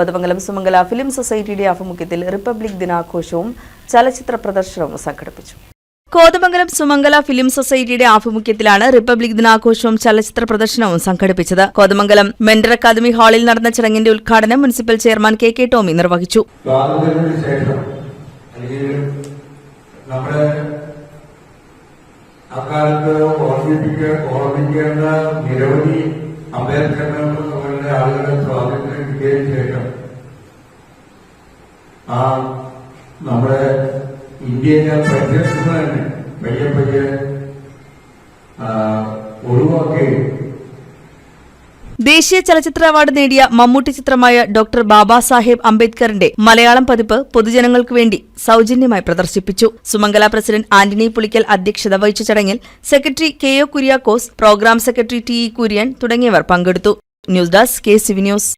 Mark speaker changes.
Speaker 1: Kothamangalam Sumangala film സൊസൈറ്റിയുടെ ആഭിമുഖ്യത്തിൽ republic ദിനാഘോഷവും ചലച്ചിത്ര പ്രദർശനവും സംഘടിപ്പിച്ചു. കോതമംഗലം സുമംഗല ഫിലിം സൊസൈറ്റിയുടെ ആഭിമുഖ്യത്തിലാണ് റിപ്പബ്ലിക് ദിനാഘോഷവും ചലച്ചിത്ര പ്രദർശനവും സംഘടിപ്പിച്ചത്. കോതമംഗലം മെന്റർ അക്കാദമി ഹാളിൽ നടന്ന ചടങ്ങിന്റെ ഉദ്ഘാടനം municipal chairman K K Tomy നിർവഹിച്ചു.
Speaker 2: അക്കാലത്ത് ഓർമ്മിപ്പിക്കേണ്ട നിരവധി അംബേദ്കറിനെ ആ നമ്മുടെ ഇന്ത്യയിലെ പരിസരത്ത് തന്നെ പയ്യെ പയ്യെ ഒഴിവാക്കുകയും
Speaker 1: ദേശീയ ചലച്ചിത്ര അവാർഡ് നേടിയ മമ്മൂട്ടി ചിത്രമായ ഡോക്ടർ ബാബാ സാഹേബ് അംബേദ്കറിന്റെ മലയാളം പതിപ്പ് പൊതുജനങ്ങൾക്ക് വേണ്ടി സൌജന്യമായി പ്രദർശിപ്പിച്ചു. സുമംഗല പ്രസിഡന്റ് ആന്റണി പുളിക്കൽ അധ്യക്ഷത വഹിച്ച ചടങ്ങിൽ secretary K O Kuriakose programme secretary T E Kurian തുടങ്ങിയവർ പങ്കെടുത്തു. News desk K CV news.